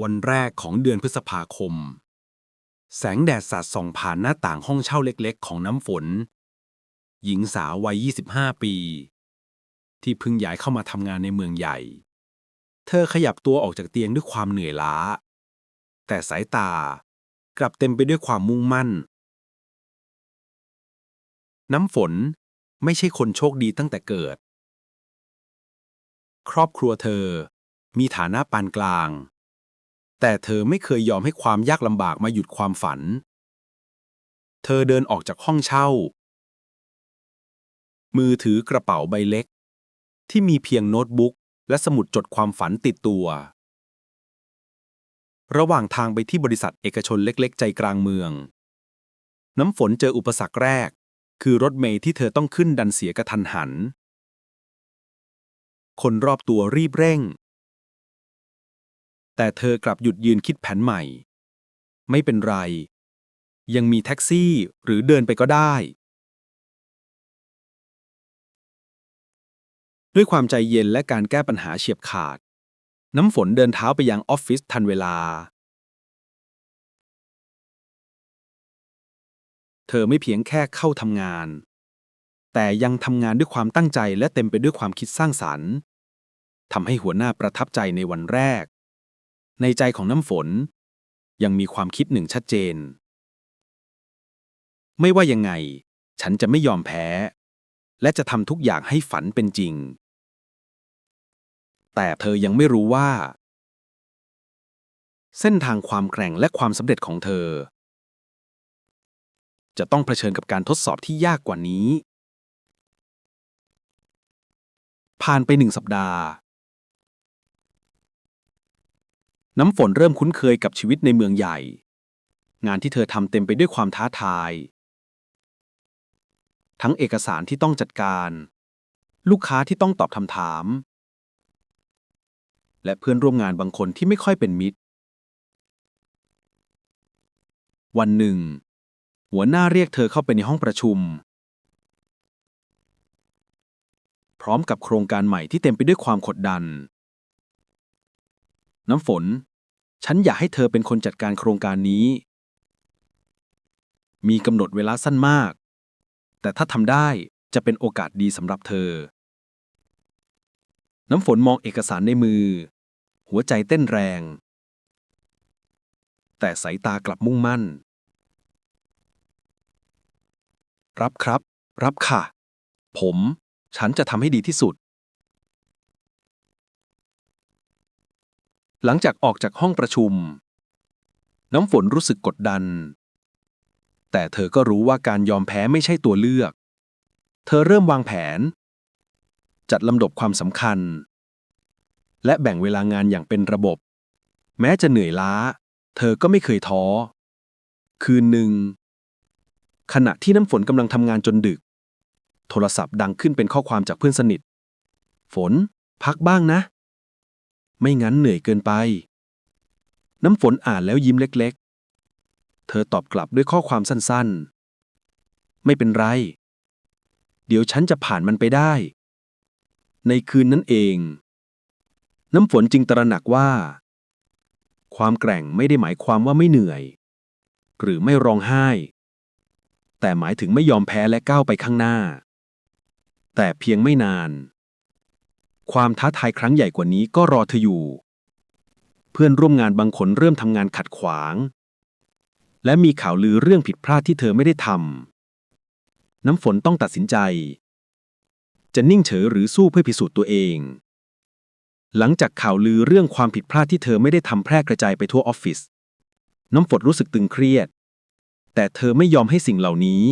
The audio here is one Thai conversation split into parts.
วันแรกของเดือนพฤษภาคม แสงแดดสาดส่องผ่านหน้าต่างห้องเช่าเล็กๆ ของน้ำฝน หญิงสาววัย 25 ปี ที่เพิ่งย้ายเข้ามาทำงานในเมืองใหญ่ เธอขยับตัวออกจากเตียงด้วยความเหนื่อยล้า แต่สายตากลับเต็มไปด้วยความมุ่งมั่น น้ำฝนไม่ใช่คนโชคดีตั้งแต่เกิด ครอบครัวเธอมีฐานะปานกลาง แต่เธอไม่เคยยอมให้ความยากลำบากมาหยุดความฝัน เธอเดินออกจากห้องเช่า มือถือกระเป๋าใบเล็ก ที่มีเพียงโน้ตบุ๊กและสมุดจดความฝันติดตัว ระหว่างทางไปที่บริษัทเอกชนเล็กๆ ใจกลางเมือง น้ำฝนเจออุปสรรคแรก คือรถเมล์ที่เธอต้องขึ้นดันเสียกระทันหัน คนรอบตัวรีบเร่ง แต่เธอกลับหยุดยืนคิดแผนใหม่ ไม่เป็นไร ยังมีแท็กซี่หรือเดินไปก็ได้ ด้วยความใจเย็นและการแก้ปัญหาเฉียบขาด น้ำฝนเดินเท้าไปยังออฟฟิศทันเวลา เธอไม่เพียงแค่เข้าทำงาน แต่ยังทำงานด้วยความตั้งใจและเต็มไปด้วยความคิดสร้างสรรค์ทำให้หัวหน้าประทับใจในวันแรก ในใจของน้ำฝน ยังมีความคิดหนึ่งชัดเจน ไม่ว่ายังไง ฉันจะไม่ยอมแพ้ และจะทำทุกอย่างให้ฝันเป็นจริง แต่เธอยังไม่รู้ว่า เส้นทางความแกร่งและความสำเร็จของเธอ จะต้องเผชิญกับการทดสอบที่ยากกว่านี้ ผ่านไปหนึ่งสัปดาห์ น้ำฝนเริ่มคุ้นเคยกับชีวิตในเมืองใหญ่ งานที่เธอทำเต็มไปด้วยความท้าทาย ทั้งเอกสารที่ต้องจัดการ ลูกค้าที่ต้องตอบคำถาม และเพื่อนร่วมงานบางคนที่ไม่ค่อยเป็นมิตร วันหนึ่ง หัวหน้าเรียกเธอเข้าไปในห้องประชุม พร้อมกับโครงการใหม่ที่เต็มไปด้วยความกดดัน น้ำฝน ฉันอยากให้เธอเป็นคนจัดการโครงการนี้ มีกำหนดเวลาสั้นมาก แต่ถ้าทำได้จะเป็นโอกาสดีสำหรับเธอ น้ำฝนมองเอกสารในมือ หัวใจเต้นแรง แต่สายตากลับมุ่งมั่น รับครับ รับค่ะ ผม ฉันจะทำให้ดีที่สุด หลังจากออกจากห้องประชุม น้ำฝนรู้สึกกดดัน แต่เธอก็รู้ว่าการยอมแพ้ไม่ใช่ตัวเลือก เธอเริ่มวางแผน จัดลำดับความสำคัญ และแบ่งเวลางานอย่างเป็นระบบ แม้จะเหนื่อยล้า เธอก็ไม่เคยท้อ คืนหนึ่ง ขณะที่น้ำฝนกำลังทำงานจนดึก โทรศัพท์ดังขึ้นเป็นข้อความจากเพื่อนสนิท ฝน พักบ้างนะ ไม่งั้นเหนื่อยเกินไป น้ำฝนอ่านแล้วยิ้มเล็กๆ เธอตอบกลับด้วยข้อความสั้นๆ ไม่เป็นไร เดี๋ยวฉันจะผ่านมันไปได้ ในคืนนั้นเอง น้ำฝนจึงตระหนักว่า ความแกร่งไม่ได้หมายความว่าไม่เหนื่อย หรือไม่ร้องไห้ แต่หมายถึงไม่ยอมแพ้และก้าวไปข้างหน้า แต่เพียงไม่นาน ความท้าทายครั้งใหญ่กว่านี้ก็รอเธออยู่ เพื่อนร่วมงานบางคนเริ่มทำงานขัดขวาง และมีข่าวลือเรื่องผิดพลาดที่เธอไม่ได้ทำน้ำฝนต้องตัดสินใจ จะนิ่งเฉยหรือสู้เพื่อพิสูจน์ตัวเอง หลังจากข่าวลือเรื่องความผิดพลาดที่เธอไม่ได้ทำแพร่กระจายไปทั่วออฟฟิศน้ำฝนรู้สึกตึงเครียด แต่เธอไม่ยอมให้สิ่งเหล่านี้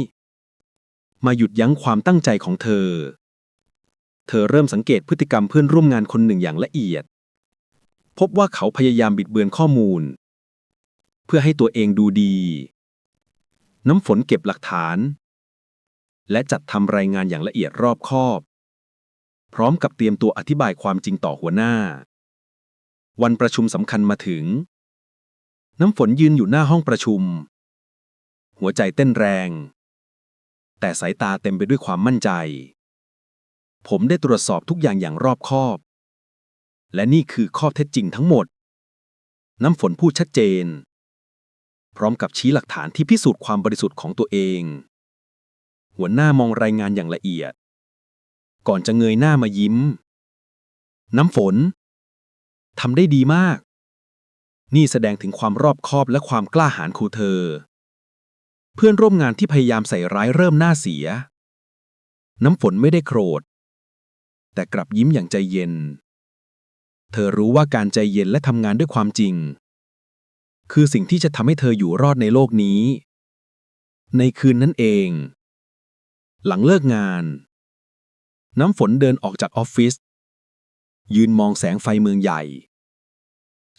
มาหยุดยั้งความตั้งใจของเธอ เธอเริ่มสังเกตพฤติกรรมเพื่อนร่วมงานคนหนึ่งอย่างละเอียด พบว่าเขาพยายามบิดเบือนข้อมูล เพื่อให้ตัวเองดูดี น้ำฝนเก็บหลักฐาน และจัดทำรายงานอย่างละเอียดรอบคอบ พร้อมกับเตรียมตัวอธิบายความจริงต่อหัวหน้า วันประชุมสำคัญมาถึง น้ำฝนยืนอยู่หน้าห้องประชุม หัวใจเต้นแรง แต่สายตาเต็มไปด้วยความมั่นใจ ผมได้ตรวจสอบทุกอย่างอย่างรอบคอบ และนี่คือข้อเท็จจริงทั้งหมด น้ำฝนพูดชัดเจน พร้อมกับชี้หลักฐานที่พิสูจน์ความบริสุทธิ์ของตัวเอง หัวหน้ามองรายงานอย่างละเอียด ก่อนจะเงยหน้ามายิ้ม น้ำฝนทำได้ดีมาก นี่แสดงถึงความรอบคอบและความกล้าหาญของเธอ เพื่อนร่วมงานที่พยายามใส่ร้ายเริ่มหน้าเสีย น้ำฝนไม่ได้โกรธ แต่กลับยิ้มอย่างใจเย็น เธอรู้ว่าการใจเย็นและทำงานด้วยความจริง คือสิ่งที่จะทำให้เธออยู่รอดในโลกนี้ ในคืนนั้นเอง หลังเลิกงาน น้ำฝนเดินออกจากออฟฟิศยืนมองแสงไฟเมืองใหญ่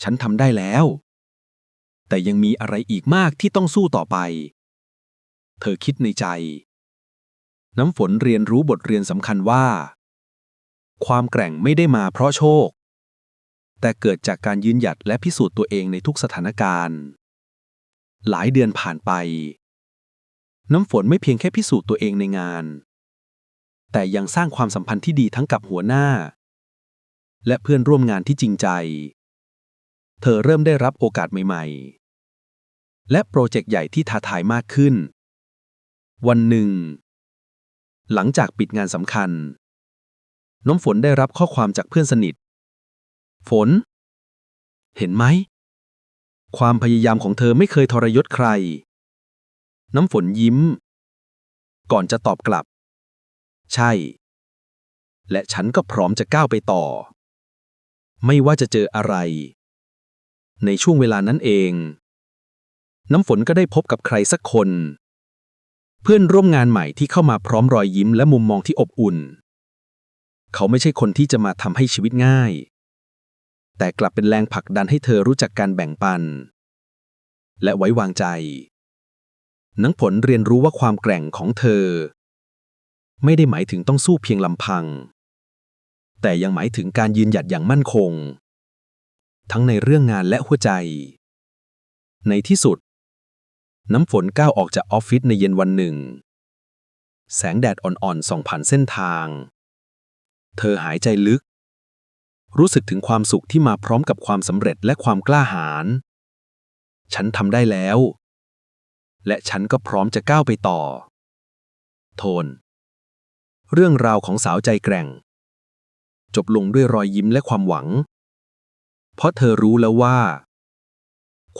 ฉันทำได้แล้ว แต่ยังมีอะไรอีกมากที่ต้องสู้ต่อไป เธอคิดในใจ น้ำฝนเรียนรู้บทเรียนสำคัญว่า ความแกร่งไม่ได้มาเพราะโชค แต่เกิดจากการยืนหยัดและพิสูจน์ตัวเองในทุกสถานการณ์ หลายเดือนผ่านไป น้ำฝนไม่เพียงแค่พิสูจน์ตัวเองในงาน แต่ยังสร้างความสัมพันธ์ที่ดีทั้งกับหัวหน้า และเพื่อนร่วมงานที่จริงใจ เธอเริ่มได้รับโอกาสใหม่ ๆ และโปรเจกต์ใหญ่ที่ท้าทายมากขึ้น วันหนึ่ง หลังจากปิดงานสำคัญ น้ำฝนได้รับข้อความจากเพื่อนสนิท ฝน เห็นไหม ความพยายามของเธอไม่เคยทรยศใคร น้ำฝนยิ้ม ก่อนจะตอบกลับ ใช่ และฉันก็พร้อมจะก้าวไปต่อ ไม่ว่าจะเจออะไร ในช่วงเวลานั้นเอง น้ำฝนก็ได้พบกับใครสักคน เพื่อนร่วมงานใหม่ที่เข้ามาพร้อมรอยยิ้มและมุมมองที่อบอุ่น เขาไม่ใช่คนที่จะมาทำให้ชีวิตง่าย แต่กลับเป็นแรงผลักดันให้เธอรู้จักการแบ่งปัน และไว้วางใจ นังผลเรียนรู้ว่าความแกร่งของเธอ ไม่ได้หมายถึงต้องสู้เพียงลำพัง แต่ยังหมายถึงการยืนหยัดอย่างมั่นคง ทั้งในเรื่องงานและหัวใจ ในที่สุด น้ำฝนก้าวออกจากออฟฟิศในเย็นวันหนึ่ง แสงแดดอ่อนๆส่องผ่านเส้นทาง เธอหายใจลึก รู้สึกถึงความสุขที่มาพร้อมกับความสำเร็จและความกล้าหาญ ฉันทำได้แล้ว และฉันก็พร้อมจะก้าวไปต่อ โทน เรื่องราวของสาวใจแกร่ง จบลงด้วยรอยยิ้มและความหวัง เพราะเธอรู้แล้วว่า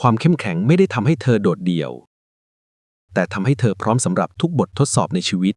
ความเข้มแข็งไม่ได้ทำให้เธอโดดเดี่ยว แต่ทำให้เธอพร้อมสำหรับทุกบททดสอบในชีวิต